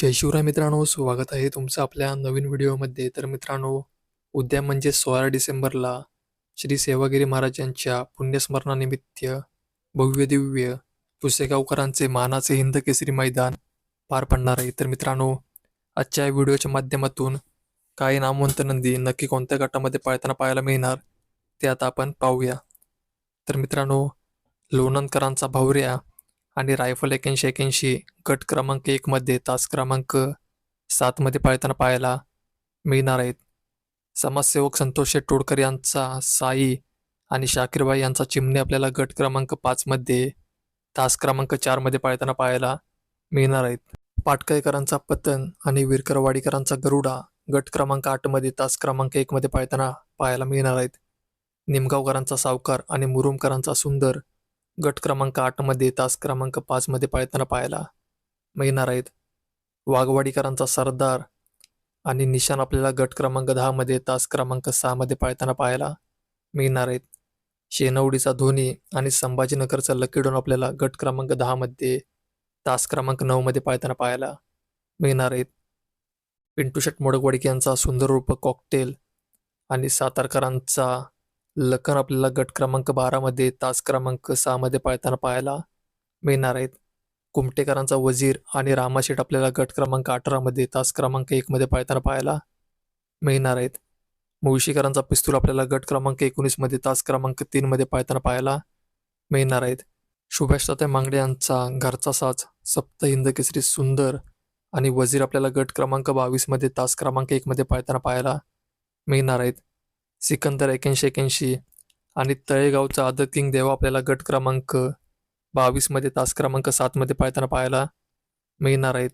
जय शिवराय मित्रांनो स्वागत आहे तुमचं आपल्या नवीन व्हिडिओमध्ये. तर मित्रांनो उद्या म्हणजे सोळा डिसेंबरला श्री सेवागिरी महाराज यांच्या पुण्यस्मरणानिमित्त भव्य दिव्य पुसेगावकरांचे मानाचे हिंद केसरी मैदान पार पडणार आहे. तर मित्रांनो आजच्या व्हिडिओच्या माध्यमातून काही नामवंत नंदी नक्की कोणत्या गटामध्ये पाळताना पाहायला मिळणार ते आता आपण पाहूया. तर मित्रांनो लोणंदकरांचा भावऱ्या आणि रायफल एक्याऐंशी एक्याऐंशी गट क्रमांक एकमध्ये तास क्रमांक सातमध्ये पाळताना पाहायला मिळणार आहेत. समाजसेवक संतोष टोडकर यांचा साई आणि शाकीरबाई यांचा चिमणे आपल्याला गट क्रमांक पाचमध्ये तास क्रमांक चारमध्ये पाळताना पाहायला मिळणार आहेत. पाटकाईकरांचा पतन आणि विरकरवाडीकरांचा गरुडा गट क्रमांक आठमध्ये तास क्रमांक एकमध्ये पाळताना पाहायला मिळणार आहेत. निमगावकरांचा सावकार आणि मुरुमकरांचा सुंदर गट क्रमांक आठमध्ये तास क्रमांक पाचमध्ये पाळताना पाहायला मिळणार आहेत. वाघवाडीकरांचा सरदार आणि निशाण आपल्याला गट क्रमांक दहामध्ये तास क्रमांक सहामध्ये पाळताना पाहायला मिळणार आहेत. शेनवडीचा धोनी आणि संभाजीनगरचा लकीडोन आपल्याला गट क्रमांक दहामध्ये तास क्रमांक नऊमध्ये पाळताना पाहायला मिळणार आहेत. पिंटू शेट मोडकवाडीक यांचा सुंदर रूप कॉकटेल आणि सातारकरांचा लखन आपल्याला गट क्रमांक बारामध्ये तास क्रमांक सहामध्ये पाळताना पाहायला मिळणार आहेत. कुमटेकरांचा वजीर आणि रामाशेठ आपल्याला गट क्रमांक अठरामध्ये तास क्रमांक एकमध्ये पाळताना पाहायला मिळणार आहेत. मुळशीकरांचा पिस्तूल आपल्याला गट क्रमांक एकोणीसमध्ये तास क्रमांक तीनमध्ये पाळताना पाहायला मिळणार आहेत. सुभाष मांगडे यांचा घरचा साज सप्त हिंद केसरी सुंदर आणि वजीर आपल्याला गट क्रमांक बावीसमध्ये तास क्रमांक एकमध्ये पाळताना पाहायला मिळणार आहेत. सिकंदर एक्याऐंशी एक्याऐंशी आणि तळेगावचा आदर किंग देवा आपल्याला गट क्रमांक बावीसमध्ये तास क्रमांक सातमध्ये पाळताना पाहायला मिळणार आहेत.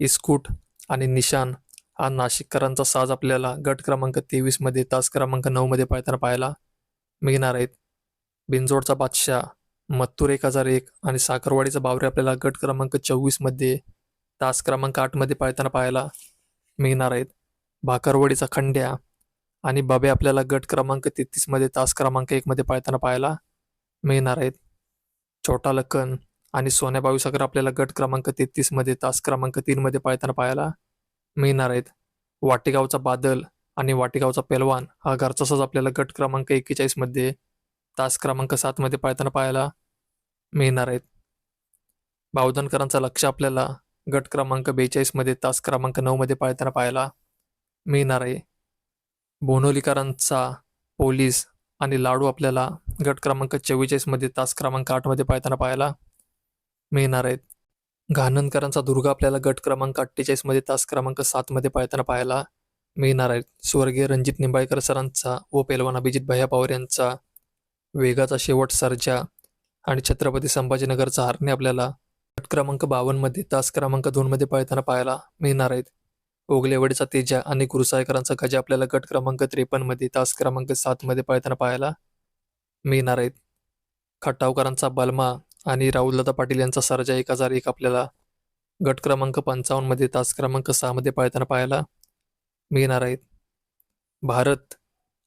इस्कूट आणि निशान हा नाशिककरांचा साज आपल्याला गट क्रमांक तेवीसमध्ये तास क्रमांक नऊमध्ये पाळताना पाहायला मिळणार आहेत. बिंजोडचा बादशाह मत्तूर एक हजार एक आणि साखरवाडीचा बावरे आपल्याला गट क्रमांक चोवीसमध्ये तास क्रमांक आठमध्ये पाळताना पाहायला मिळणार आहेत. भाकरवाडीचा खंड्या आणि बाबे आपल्याला गट क्रमांक तेहतीसमध्ये तास क्रमांक एकमध्ये पाळताना पाहायला मिळणार आहेत. छोटा लखन आणि सोन्या बावीसागर आपल्याला गट क्रमांक तेहतीसमध्ये तास क्रमांक तीनमध्ये पाळताना पाहायला मिळणार आहेत. वाटेगावचा बादल आणि वाटेगावचा पेलवान हा घरचा आपल्याला गट क्रमांक एक्केचाळीसमध्ये तास क्रमांक सातमध्ये पाळताना पाहायला मिळणार आहेत. बावधनकरांचा लक्ष आपल्याला गट क्रमांक बेचाळीसमध्ये तास क्रमांक नऊमध्ये पाळताना पाहायला मिळणार आहे. भोनोलीकरांचा पोलीस आणि लाडू आपल्याला गट क्रमांक चव्वेचाळीसमध्ये तास क्रमांक आठमध्ये पाळताना पाहायला मिळणार आहेत. घाणनकरांचा दुर्गा आपल्याला गट क्रमांक अठ्ठेचाळीसमध्ये तास क्रमांक सातमध्ये पाळताना पाहायला मिळणार आहेत. स्वर्गीय रणजित निंबाळकर सरांचा व पेलवान अभिजित भैया पवार यांचा वेगाचा शेवट सर्जा आणि छत्रपती संभाजीनगरचा हरणे आपल्याला गट क्रमांक बावन्नमध्ये तास क्रमांक दोनमध्ये पाळताना पाहायला मिळणार आहेत. ओगलेवाडीचा तेजा आणि गुरुसाहेकरांचा गजा आपल्याला गट क्रमांक त्रेपन्नमध्ये तास क्रमांक सातमध्ये पाळताना पाहायला मिळणार आहेत. खटावकरांचा बलमा आणि राहुलदादा पाटील यांचा सरजा एक हजार एक आपल्याला गट क्रमांक पंचावन्नमध्ये तास क्रमांक सहामध्ये पाळताना पाहायला मिळणार आहेत. भारत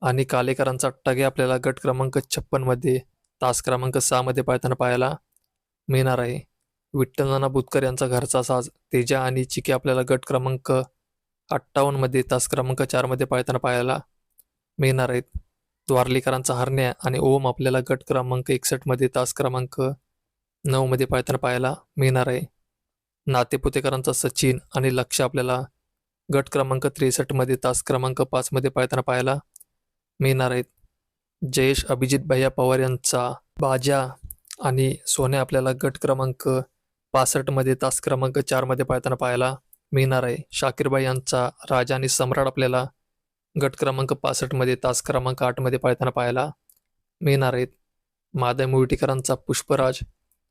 आणि कालेकरांचा टगे आपल्याला गट क्रमांक छप्पनमध्ये तास क्रमांक सहामध्ये पाळताना पाहायला मिळणार आहे. विठ्ठलनाना बुतकर यांचा घरचा साज तेजा आणि चिके आपल्याला गट क्रमांक अठ्ठावन्नमध्ये तास क्रमांक चारमध्ये पाळताना पाहायला मिळणार आहेत. द्वारलीकरांचा हरण्या आणि ओम आपल्याला गट क्रमांक एकसष्टमध्ये तास क्रमांक नऊमध्ये पाळताना पाहायला मिळणार आहे. नातेपुतेकरांचा सचिन आणि लक्ष आपल्याला गट क्रमांक त्रेसष्टमध्ये तास क्रमांक पाचमध्ये पाळताना पाहायला मिळणार आहेत. जयेश अभिजित भैया पवार यांचा बाजा आणि सोन्या आपल्याला गट क्रमांक पासष्टमध्ये तास क्रमांक चारमध्ये पाळताना पाहायला मिळणार आहे. शाकीरबाई यांचा राजा आणि सम्राट आपल्याला गट क्रमांक पासष्टमध्ये तास क्रमांक आठमध्ये पाळताना पाहायला मिळणार आहेत. माधव मुळटीकरांचा पुष्पराज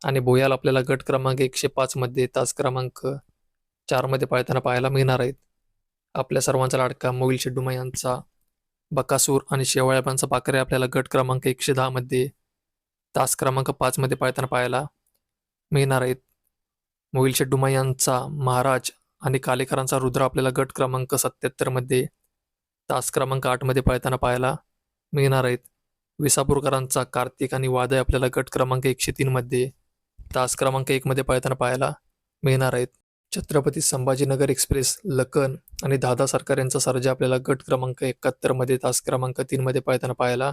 आणि भोयाल आपल्याला गट क्रमांक एकशे पाचमध्ये तास क्रमांक चारमध्ये पाळताना पाहायला मिळणार आहेत. आपल्या सर्वांचा लाडका मोईल शेड्डुमा यांचा बकासूर आणि शेवाळ्यापांचा पाकरे आपल्याला गट क्रमांक एकशे दहामध्ये तास क्रमांक पाचमध्ये पाळताना पाहायला मिळणार आहेत. मोईल शेड्डुमा यांचा महाराज आणि कालेकरांचा रुद्र आपल्याला गट क्रमांक सत्याहत्तरमध्ये तास क्रमांक आठमध्ये पाळताना पाहायला मिळणार आहेत. विसापूरकरांचा कार्तिक आणि वादय आपल्याला गट क्रमांक एकशे तीनमध्ये तास क्रमांक एकमध्ये पाळताना पाहायला मिळणार आहेत. छत्रपती संभाजीनगर एक्सप्रेस लखन आणि दादा सरकार यांचा सर्जा आपल्याला गट क्रमांक एकाहत्तरमध्ये तास क्रमांक तीनमध्ये पळताना पाहायला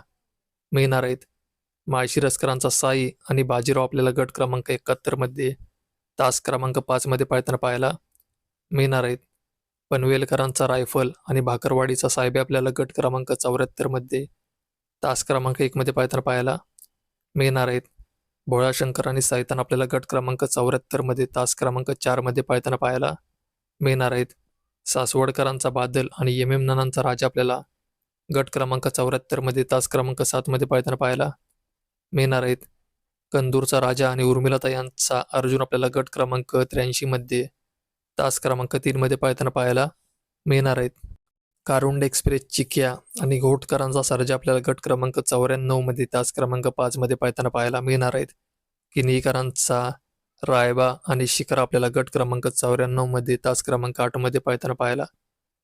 मिळणार आहेत. माळशिरसकरांचा साई आणि बाजीराव आपल्याला गट क्रमांक एकाहत्तरमध्ये तास क्रमांक पाचमध्ये पळताना पाहायला मिळणार आहेत. पनवेलकरांचा रायफल आणि भाकरवाडीचा साहेब आपल्याला गट क्रमांक चौऱ्याहत्तरमध्ये तास क्रमांक एकमध्ये पाहताना पाहायला मिळणार आहेत. भोळाशंकर आणि सायतान आपल्याला गट क्रमांक चौऱ्याहत्तरमध्ये तास क्रमांक चारमध्ये पाळताना पाहायला मिळणार आहेत. सासवडकरांचा बादल आणि एम एम नानांचा राजा आपल्याला गट क्रमांक चौऱ्याहत्तरमध्ये तास क्रमांक सातमध्ये पाळताना पाहायला मिळणार आहेत. कंदूरचा राजा आणि उर्मिलाता यांचा अर्जुन आपल्याला गट क्रमांक त्र्याऐंशीमध्ये तास क्रमांक तीनमध्ये पाळताना पाहायला मिळणार आहेत. कारुंड एक्सप्रेस चिक्या आणि घोटकरांचा सर्जा आपल्याला गट क्रमांक चौऱ्याण्णवमध्ये तास क्रमांक पाचमध्ये पाळताना पाहायला मिळणार आहेत. किनीकरांचा रायबा आणि शिखर आपल्याला गट क्रमांक चौऱ्याण्णवमध्ये तास क्रमांक आठमध्ये पाळताना पाहायला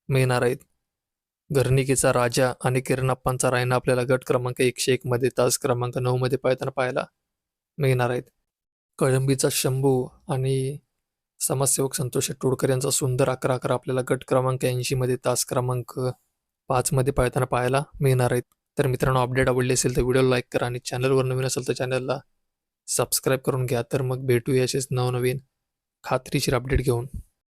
मिळणार आहेत. घरणिकेचा राजा आणि किरणप्पांचा रायना आपल्याला गट क्रमांक एकशे एकमध्ये तास क्रमांक नऊमध्ये पाळताना पाहायला मिळणार आहेत. कळंबीचा शंभू आणि समाजसेवक संतोष टोडकर यांचा सुंदर अकरा अकरा आपल्याला गट क्रमांक ऐंशीमध्ये तास क्रमांक पाचमध्ये पाळताना पाहायला मिळणार आहेत. तर मित्रांनो अपडेट आवडली असेल तर व्हिडिओ लाईक करा आणि चॅनलवर नवीन असेल तर चॅनलला सबस्क्राईब करून घ्या. तर मग भेटूया असेच नवनवीन खात्रीशीर अपडेट घेऊन.